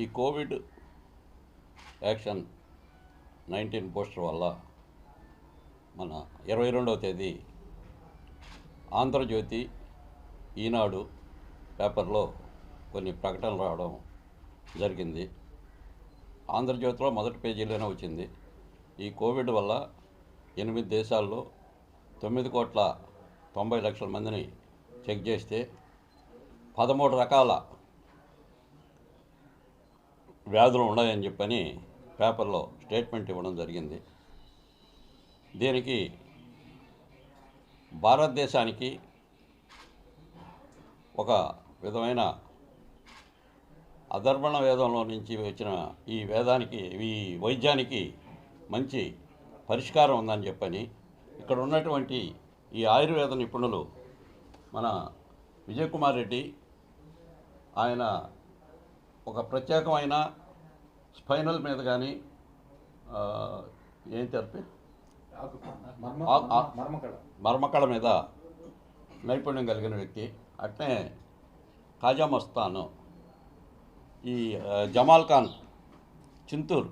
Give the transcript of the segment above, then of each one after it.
ఈ Covid action nineteen poster వల్ల మన ఇరవై రెండవ తేదీ ఆంధ్రజ్యోతి ఈనాడు పేపర్లో కొన్ని ప్రకటనలు రావడం జరిగింది. ఆంధ్రజ్యోతిలో మొదటి పేజీలోనే వచ్చింది. ఈ కోవిడ్ వల్ల ఎనిమిది దేశాల్లో తొమ్మిది కోట్ల తొంభై లక్షల మందిని చెక్ చేస్తే పదమూడు రకాల వ్యాధులు ఉన్నాయని చెప్పని పేపర్లో స్టేట్మెంట్ ఇవ్వడం జరిగింది. దీనికి భారతదేశానికి ఒక విధమైన అధర్వణ వేదంలో నుంచి వచ్చిన ఈ వేదానికి ఈ వైద్యానికి మంచి పరిష్కారం ఉందని చెప్పని ఇక్కడ ఉన్నటువంటి ఈ ఆయుర్వేద నిపుణులు మన విజయ్ కుమార్ రెడ్డి ఆయన ఒక ప్రత్యేకమైన స్పైనల్ మీద కానీ ఏం ఆ- మర్మకళ. మీద నైపుణ్యం కలిగిన వ్యక్తి. అట్నే ఖాజా మస్తాను ఈ జమాల్ ఖాన్ చింతూర్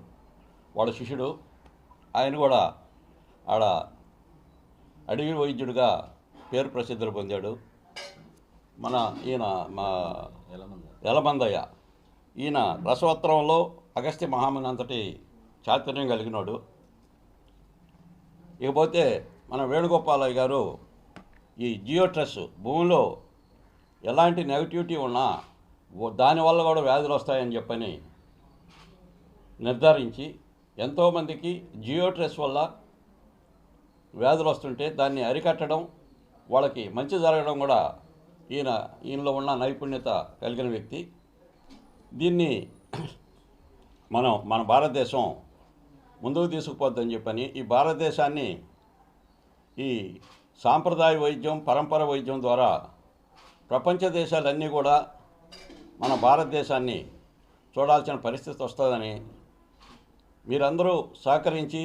వాళ్ళ శిష్యుడు. ఆయన కూడా ఆడ అడవి వైద్యుడిగా పేరు ప్రసిద్ధులు పొందాడు. మన ఈయన మా ఎలమందయ్య ఈయన రసవత్రంలో అగస్త్య మహాముని అంతటి చాతుర్యం కలిగినోడు. ఇకపోతే మన వేణుగోపాలయ్య గారు ఈ జియో ట్రస్ భూమిలో ఎలాంటి నెగటివిటీ ఉన్నా దానివల్ల కూడా వ్యాధులు వస్తాయని చెప్పని నిర్ధారించి ఎంతోమందికి జియో ట్రెస్ వల్ల వ్యాధులు వస్తుంటే దాన్ని అరికట్టడం వాళ్ళకి మంచి జరగడం కూడా ఈయన ఈయనలో ఉన్న నైపుణ్యత కలిగిన వ్యక్తి. దీన్ని మనం మన భారతదేశం ముందుకు తీసుకుపోద్దని చెప్పని ఈ భారతదేశాన్ని ఈ సాంప్రదాయ వైద్యం పరంపర వైద్యం ద్వారా ప్రపంచ దేశాలన్నీ కూడా మన భారతదేశాన్ని చూడాల్సిన పరిస్థితి వస్తుందని మీరందరూ సహకరించి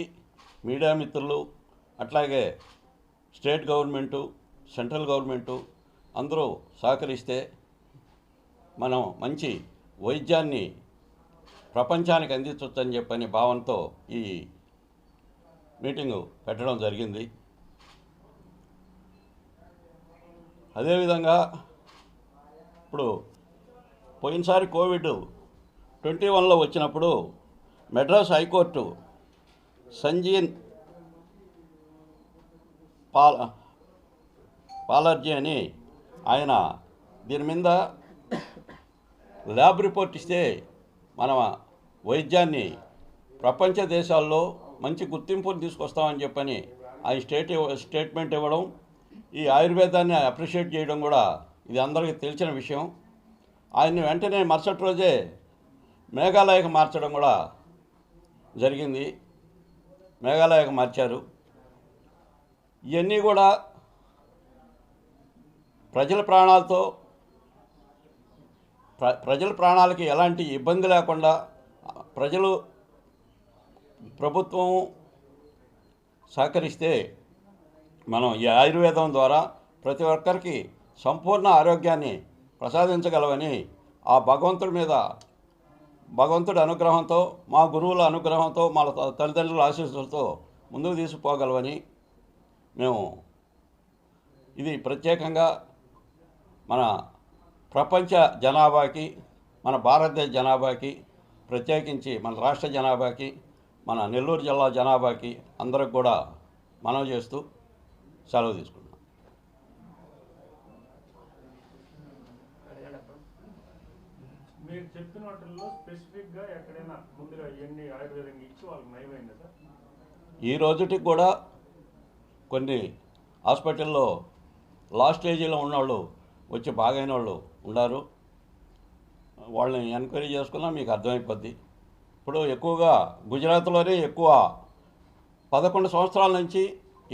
మీడియా మిత్రులు అట్లాగే స్టేట్ గవర్నమెంటు సెంట్రల్ గవర్నమెంటు అందరూ సహకరిస్తే మనం మంచి వైద్యాన్ని ప్రపంచానికి అందించవచ్చని చెప్పని భావనతో ఈ మీటింగు పెట్టడం జరిగింది. అదేవిధంగా ఇప్పుడు పోయినసారి కోవిడ్ ట్వంటీ వన్లో వచ్చినప్పుడు మెడ్రాస్ హైకోర్టు సంజీన్ పాల పాలర్జీ అని ఆయన దీని మీద ల్యాబ్ రిపోర్ట్ ఇస్తే మన వైద్యాన్ని ప్రపంచ దేశాల్లో మంచి గుర్తింపుని తీసుకొస్తామని చెప్పని ఆయన స్టేట్ స్టేట్మెంట్ ఇవ్వడం ఈ ఆయుర్వేదాన్ని అప్రిషియేట్ చేయడం కూడా ఇది అందరికీ తెలిసిన విషయం. ఆయన్ని వెంటనే మరుసటి రోజే మేఘాలయకు మార్చడం కూడా జరిగింది. మేఘాలయకు మార్చారు. ఇవన్నీ కూడా ప్రజల ప్రాణాలతో ప్ర ప్రజల ప్రాణాలకి ఎలాంటి ఇబ్బంది లేకుండా ప్రజలు ప్రభుత్వం సహకరిస్తే మనం ఈ ఆయుర్వేదం ద్వారా ప్రతి ఒక్కరికి సంపూర్ణ ఆరోగ్యాన్ని ప్రసాదించగలవని ఆ భగవంతుడి మీద భగవంతుడి అనుగ్రహంతో మా గురువుల అనుగ్రహంతో మా తల్లిదండ్రుల ఆశీస్సులతో ముందుకు తీసుకుపోగలవని మేము ఇది ప్రత్యేకంగా మన ప్రపంచ జనాభాకి మన భారతదేశ జనాభాకి ప్రత్యేకించి మన రాష్ట్ర జనాభాకి మన నెల్లూరు జిల్లా జనాభాకి అందరికి కూడా మనవి చేస్తూ సెలవు తీసుకుంటున్నాం. మీరు చెప్పిన వాటిల్లో స్పెసిఫిక్గా ఎక్కడైనా ముందుగా ఇవన్నీ ఆయుర్వేదంగా ఇచ్చి వాళ్ళకి నయమైందా సార్? ఈ రోజుటికి కూడా కొన్ని హాస్పిటల్లో లాస్ట్ స్టేజీలో ఉన్నవాళ్ళు వచ్చి బాగైన వాళ్ళు ఉన్నారు. వాళ్ళని ఎంక్వైరీ చేసుకున్నా మీకు అర్థమైపోద్ది. ఇప్పుడు ఎక్కువగా గుజరాత్లోనే ఎక్కువ పదకొండు సంవత్సరాల నుంచి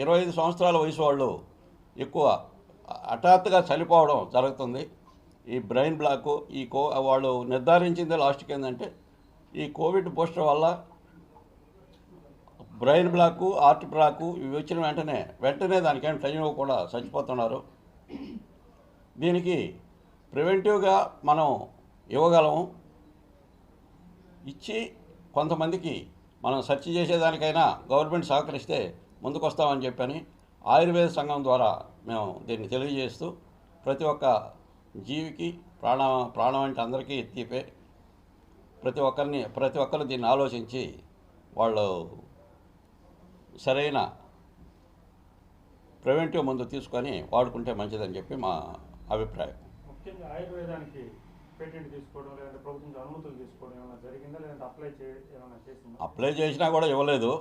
ఇరవై ఐదు సంవత్సరాల వయసు వాళ్ళు ఎక్కువ హఠాత్తుగా చనిపోవడం జరుగుతుంది. ఈ బ్రెయిన్ బ్లాక్ ఈ కో వాళ్ళు నిర్ధారించింది లాస్ట్కి ఏంటంటే ఈ కోవిడ్ బూస్టర్ వల్ల బ్రెయిన్ బ్లాకు హార్ట్ బ్లాకు ఇవి వచ్చిన వెంటనే వెంటనే దానికేం టైం కూడా చచ్చిపోతున్నారు. దీనికి ప్రివెంటివ్గా మనం ఇవ్వగలము. ఇచ్చి కొంతమందికి మనం సెర్చ్ చేసేదానికైనా గవర్నమెంట్ సహకరిస్తే ముందుకొస్తామని చెప్పని ఆయుర్వేద సంఘం ద్వారా మేము దీన్ని తెలియజేస్తూ ప్రతి ఒక్క జీవికి ప్రాణ ప్రాణం అంటే అందరికీ తీపే. ప్రతి ఒక్కరిని ప్రతి ఒక్కరు దీన్ని ఆలోచించి వాళ్ళు సరైన ప్రివెంటివ్ మందు తీసుకొని వాడుకుంటే మంచిదని చెప్పి మా అభిప్రాయం. ముఖ్యంగా ఆయుర్వేదానికి పేటెంట్ తీసుకోవడం లేదంటే ప్రభుత్వం అనుమతులు తీసుకోవడం ఏమైనా జరిగిందా? లేదంటే అప్లై చే ఏమైనా చేసిందా? అప్లై చేసినా కూడా ఇవ్వలేదు.